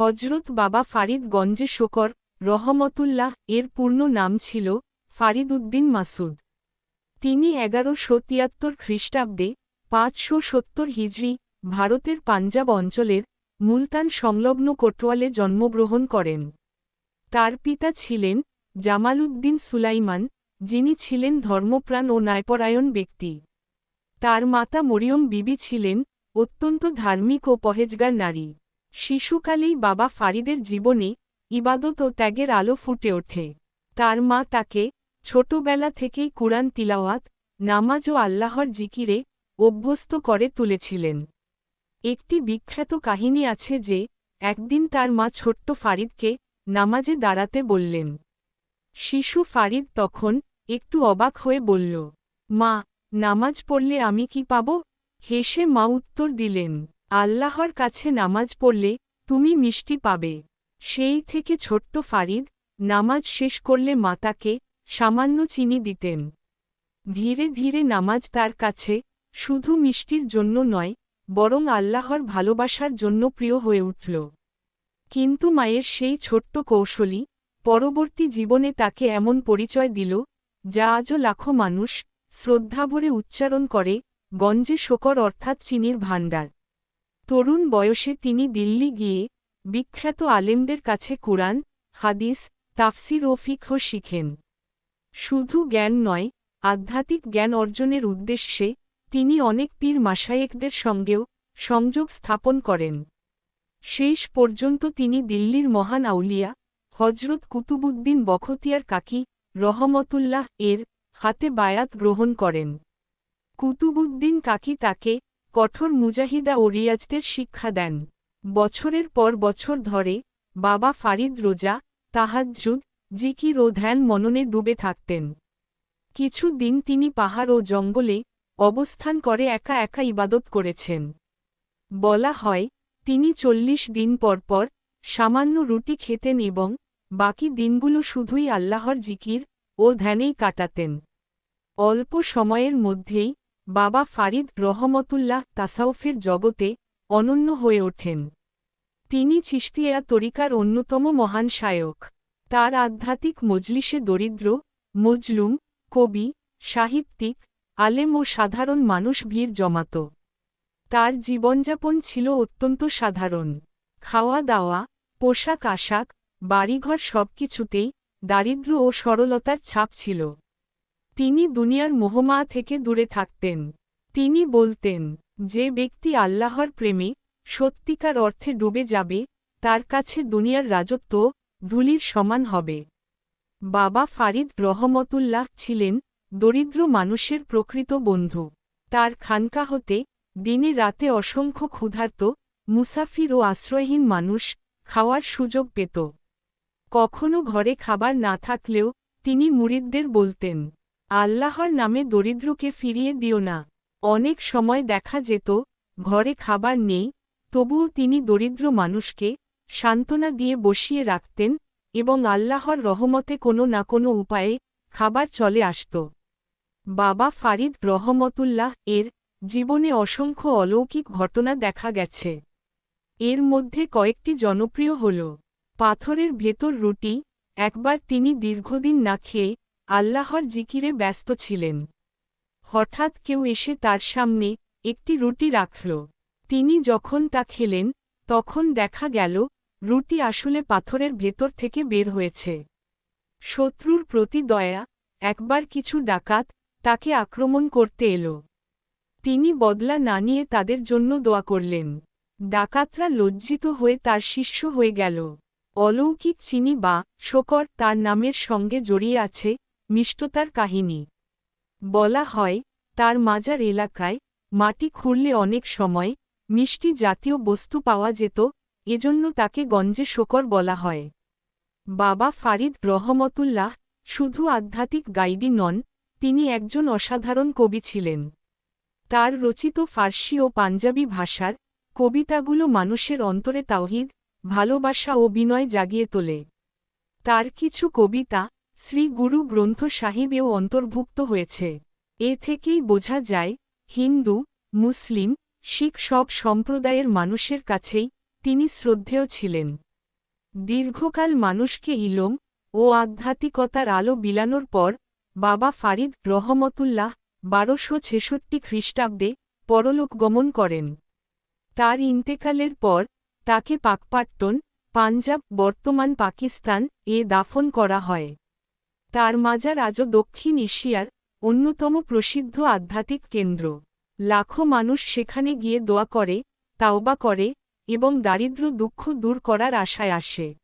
হজরত বাবা ফারিদ গঞ্জে শোকর, রহমতুল্লাহ, এর পূর্ণ নাম ছিল ফারিদ উদ্দিন মাসুদ। তিনি এগারোশো তিয়াত্তর খ্রিস্টাব্দে পাঁচশো সত্তর হিজড়ি ভারতের পাঞ্জাব অঞ্চলের মুলতান সংলগ্ন কোটওয়ালে জন্মগ্রহণ করেন। তার পিতা ছিলেন জামালউদ্দিন সুলাইমান, যিনি ছিলেন ধর্মপ্রাণ ও ন্যায়পরায়ণ ব্যক্তি। তার মাতা মরিয়ম বিবি ছিলেন অত্যন্ত ধার্মিক ও পহেজগার নারী। শিশুকালেই বাবা ফারিদের জীবনে ইবাদত ও ত্যাগের আলো ফুটে ওঠে। তার মা তাকে ছোটবেলা থেকেই কুরআন তিলাওয়াত, নামাজ ও আল্লাহর জিকিরে অভ্যস্ত করে তুলেছিলেন। একটি বিখ্যাত কাহিনী আছে যে, একদিন তার মা ছোট্ট ফারিদকে নামাজে দাঁড়াতে বললেন। শিশু ফারিদ তখন একটু অবাক হয়ে বলল, মা, নামাজ পড়লে আমি কি পাব? হেসে মা উত্তর দিলেন আল্লাহর কাছে নামাজ পড়লে তুমি মিষ্টি পাবে। সেই থেকে ছোট্ট ফারিদ নামাজ শেষ করলে মাতাকে সামান্য চিনি দিতেন। ধীরে ধীরে নামাজ তার কাছে শুধু মিষ্টির জন্য নয়, বরং আল্লাহর ভালোবাসার জন্য প্রিয় হয়ে উঠল। কিন্তু মায়ের সেই ছোট্ট কৌশলী পরবর্তী জীবনে তাকে এমন পরিচয় দিল, যা আজও লাখো মানুষ শ্রদ্ধাভরে উচ্চারণ করে, গঞ্জে শোকর অর্থাৎ চিনির ভাণ্ডার। তরুণ বয়সে তিনি দিল্লি গিয়ে বিখ্যাত আলেমদের কাছে কুরআন, হাদিস, তাফসির ও ফিকহ শিখেন। শুধু জ্ঞান নয়, আধ্যাত্মিক জ্ঞান অর্জনের উদ্দেশ্যে তিনি অনেক পীর মাসায়েকদের সঙ্গেও সংযোগ স্থাপন করেন। শেষ পর্যন্ত তিনি দিল্লির মহান আউলিয়া হজরত কুতুবুদ্দিন বখতিয়ার কাকি রহমতুল্লাহ এর হাতে বায়াত গ্রহণ করেন। কুতুবুদ্দিন কাকি তাকে কঠোর মুজাহিদা ও রিয়াজদের শিক্ষা দেন। বছরের পর বছর ধরে বাবা ফারিদ রোজা, তাহাজ্জুদ, জিকির ও ধ্যান মননে ডুবে থাকতেন। কিছু দিন তিনি পাহাড় ও জঙ্গলে অবস্থান করে একা একা ইবাদত করেছেন। বলা হয়, তিনি চল্লিশ দিন পর পর সামান্য রুটি খেতেন এবং বাকি দিনগুলো শুধুই আল্লাহর জিকির ও ধ্যানেই কাটাতেন। অল্প সময়ের মধ্যেই বাবা ফারিদ রহমতুল্লাহ তাসাউফের জগতে অনন্য হয়ে ওঠেন। তিনি চিস্তিয়া তরিকার অন্যতম মহান শায়ক তার আধ্যাত্মিক মজলিসে দরিদ্র, মজলুম, কবি, সাহিত্যিক, আলেম ও সাধারণ মানুষ ভিড় জমাত। তার জীবনযাপন ছিল অত্যন্ত সাধারণ। খাওয়া দাওয়া, পোশাক আশাক, বাড়িঘর সবকিছুতেই দারিদ্র ও সরলতার ছাপ ছিল। তিনি দুনিয়ার মোহমা থেকে দূরে থাকতেন। তিনি বলতেন, যে ব্যক্তি আল্লাহর প্রেমে সত্যিকার অর্থে ডুবে যাবে, তার কাছে দুনিয়ার রাজত্ব ধুলির সমান হবে। বাবা ফারিদ রহমতুল্লাহ ছিলেন দরিদ্র মানুষের প্রকৃত বন্ধু। তার খানকা হতে দিনে রাতে অসংখ্য ক্ষুধার্ত, মুসাফির ও আশ্রয়হীন মানুষ খাওয়ার সুযোগ পেত। কখনো ঘরে খাবার না থাকলেও তিনি মুরিদদের বলতেন আল্লাহর নামে দরিদ্রকে ফিরিয়ে দিও না। অনেক সময় দেখা যেত, ঘরে খাবার নেই, তবুও তিনি দরিদ্র মানুষকে সান্ত্বনা দিয়ে বসিয়ে রাখতেন এবং আল্লাহর রহমতে কোনো না কোনো উপায়ে খাবার চলে আসত। বাবা ফারিদ রহমতুল্লাহ এর জীবনে অসংখ্য অলৌকিক ঘটনা দেখা গেছে। এর মধ্যে কয়েকটি জনপ্রিয় হল, পাথরের ভেতর রুটি, একবার তিনি দীর্ঘদিন না খেয়ে আল্লাহর জিকিরে ব্যস্ত ছিলেন। হঠাৎ কেউ এসে তার সামনে একটি রুটি রাখল। তিনি যখন তা খেলেন, তখন দেখা গেল, রুটি আসলে পাথরের ভেতর থেকে বের হয়েছে। শত্রুর প্রতি দয়া, একবার কিছু ডাকাত তাকে আক্রমণ করতে এল। তিনি বদলা না নিয়ে তাদের জন্য দোয়া করলেন। ডাকাতরা লজ্জিত হয়ে তার শিষ্য হয়ে গেল। অলৌকিক চিনি বা শকর তার নামের সঙ্গে জড়িয়ে আছে মিষ্টতার কাহিনী। বলা হয়, তার মাজার এলাকায় মাটি খুঁড়লে অনেক সময় মিষ্টি জাতীয় বস্তু পাওয়া যেত, এজন্য তাকে গঞ্জে শকর বলা হয়। বাবা ফারিদ রহমতুল্লাহ শুধু আধ্যাত্মিক গাইডি নন, তিনি একজন অসাধারণ কবি ছিলেন। তার রচিত ফার্সি ও পাঞ্জাবি ভাষার কবিতাগুলো মানুষের অন্তরে তাওহিদ, ভালোবাসা ও বিনয় জাগিয়ে তোলে। তার কিছু কবিতা শ্রী গুরু গ্রন্থ সাহিবেও অন্তর্ভুক্ত হয়েছে। এ থেকেই বোঝা যায়, হিন্দু, মুসলিম, শিখ সব সম্প্রদায়ের মানুষের কাছেই তিনি শ্রদ্ধেয় ছিলেন। দীর্ঘকাল মানুষকে ইলম ও আধ্যাত্মিকতার আলো বিলানোর পর বাবা ফারিদ রহমতুল্লাহ বারোশো ছেষট্টি খ্রিস্টাব্দে পরলোক গমন করেন। তার ইন্তেকালের পর তাকে পাকপাট্টন, পাঞ্জাব, বর্তমান পাকিস্তান এ দাফন করা হয়। তার মাজার আজও দক্ষিণ এশিয়ার অন্যতম প্রসিদ্ধ আধ্যাত্মিক কেন্দ্র। লাখো মানুষ সেখানে গিয়ে দোয়া করে, তাওবা করে এবং দারিদ্র দুঃখ দূর করার আশায় আসে।